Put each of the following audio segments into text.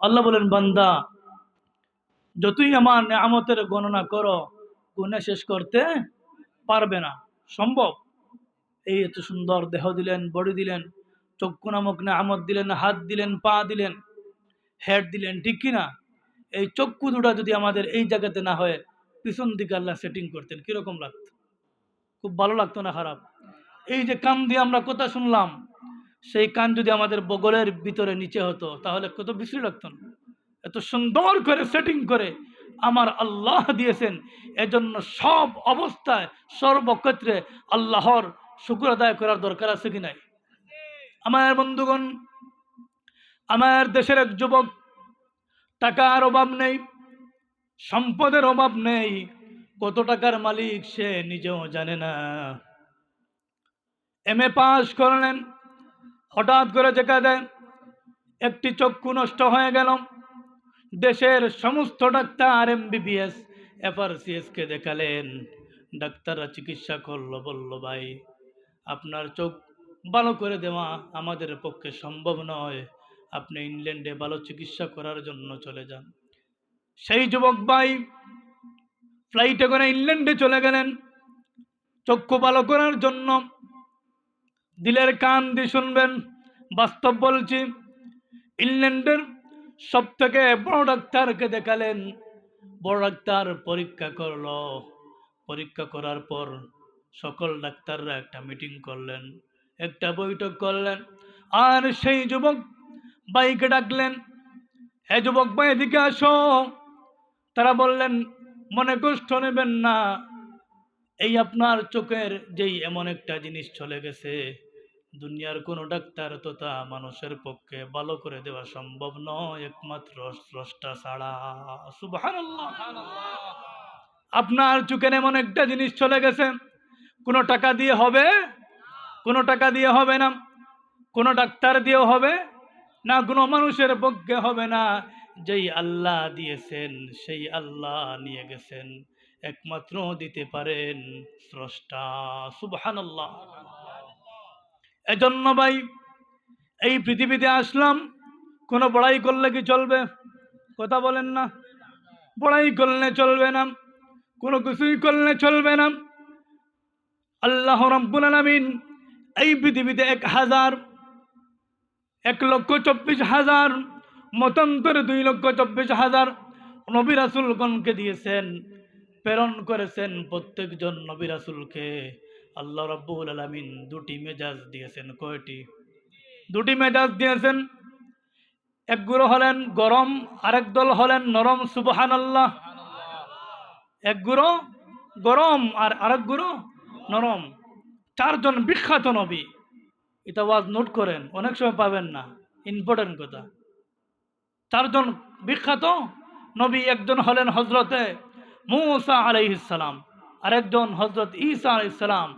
আল্লাহ বলেন, বান্দা, যতই আমার নেয়ামতের গণনা করো, গুণে শেষ করতে পারবে না। সম্ভব? এই এত সুন্দর দেহ দিলেন, বডি দিলেন, চক্ষু নামক নেয়ামত দিলেন, হাত দিলেন, পা দিলেন, হেড দিলেন, ঠিক কিনা? এই চক্ষু দুটা যদি আমাদের এই জায়গাতে না হয়, পিছন দিকে আল্লাহ সেটিং করতেন, কীরকম লাগতো? খুব ভালো লাগতো না, খারাপ? এই যে কান দিয়ে আমরা কথা শুনলাম সেই কান যদি আমাদের বগলের ভিতরে নিচে হতো, তাহলে কত বিশ্রী লাগতো এত সুন্দর করে সেটিং করে আমার আল্লাহ দিয়েছেন। এজন্য সব অবস্থায়, সর্বক্ষেত্রে আল্লাহর শুক্র আদায় করার দরকার আছে কি নাই? আমার বন্ধুগণ, আমার দেশের এক যুবক, টাকার অভাব নেই, সম্পদের অভাব নেই, কত টাকার মালিক সে নিজেও জানে না। এম এ পাস করলেন হঠাৎ করে দেখা দেয় একটি চক্ষু নষ্ট হয়ে গেল। দেশের সমস্ত ডাক্তার এম বিবিএস এফআরসিএসকে দেখালেন। ডাক্তাররা চিকিৎসা করল, বলল, ভাই, আপনার চোখ ভালো করে দেওয়া আমাদের পক্ষে সম্ভব নয়। আপনি ইংল্যান্ডে ভালো চিকিৎসা করার জন্য চলে যান। সেই যুবক ভাই ফ্লাইটে করে ইংল্যান্ডে চলে গেলেন। চক্ষু ভালো করার জন্য দিলের কান দিয়ে শুনবেন, বাস্তব বলছি। ইংল্যান্ডের সব থেকে বড় ডাক্তারকে দেখালেন, বড় ডাক্তার পরীক্ষা করল। পরীক্ষা করার পর সকল ডাক্তাররা একটা মিটিং করলেন, একটা বৈঠক করলেন। আর সেই যুবক বাইকে ডাকলেন হে যুবক ভাই, এদিকে আসো। তারা বললেন, মনে কষ্ট নেবেন না। এই আপনার চোখের যেই এমন একটা জিনিস চলে গেছে, দুনিয়ার কোনো ডাক্তার তথা মানুষের পক্ষে ভালো করে দেওয়া সম্ভব নয়, একমাত্র স্রষ্টা ছাড়া। সুবহানাল্লাহ। আপনার চোখের এমন একটা জিনিস চলে গেছে, কোনো টাকা দিয়ে হবে? কোনো টাকা দিয়ে হবে না। কোনো ডাক্তার দিয়েও হবে না, কোনো মানুষের পক্ষে হবে না। যেই আল্লাহ দিয়েছেন, সেই আল্লাহ নিয়ে গেছেন। একমাত্র দিতে পারেন স্রষ্টা, সুবহানাল্লাহ। এজন্য ভাই, এই পৃথিবীতে আসলাম, কোনো বড়াই করলে কি চলবে? কথা বলেন না। বড়াই করলে চলবে না। কোনো কিছুই করলে চলবে না। আল্লাহ রব্বুল আলামিন এই পৃথিবীতে এক হাজার, এক লক্ষ চব্বিশ হাজার, মতান্তরে দুই লক্ষ চব্বিশ হাজার নবী রাসুলগণকে দিয়েছেন। প্রেরণ করেছেন প্রত্যেকজন নবী রাসুলকে। আল্লাহ রব্বুল আলমিন দুটি মেজাজ দিয়েছেন। কয়টি? দুটি মেজাজ দিয়েছেন। এক গুরু হলেন গরম, আরেক দল হলেন নরম সুবহান আল্লাহ এক গুরু গরম আর আরেক গুরু নরম। চারজন বিখ্যাত নবী। এটা ওয়াজ নোট করেন, অনেক সময় পাবেন না। ইম্পর্টেন্ট কথা। চারজন বিখ্যাত নবী, একজন হলেন হজরতে মুসা আলাইহিসালাম আরেকজন হজরত ঈসা আলাইসালাম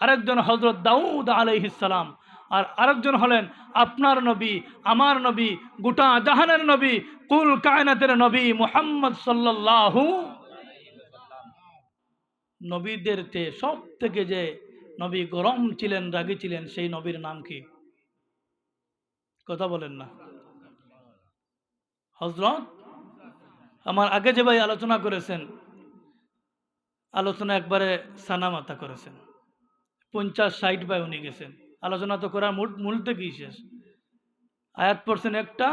আরেকজন হজরত দাউদ আলাইহিসালাম আর আরেকজন হলেন আপনার নবী, আমার নবী, গোটা জাহানের নবী, কুল কায়নাতের নবী মুহাম্মদ সাল্লাল্লাহু নবীদের সব থেকে যে নবী গরম ছিলেন, রাগী ছিলেন, সেই নবীর নাম কি? কথা বলেন না। হজরত আমার আগে যে ভাই আলোচনা করেছেন আলোচনা একবারে সানামাতা করেছেন। পঞ্চাশ, ষাট বাই উনি গেছেন। আলোচনা তো করার মূল মূল থেকেই শেষ? আয়াত পড়ছেন একটা,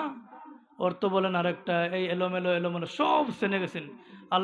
অর্থ বলেন আরেকটা, এই এলোমেলো এলোমেলো সব সেনে গেছেন। আল্লাহ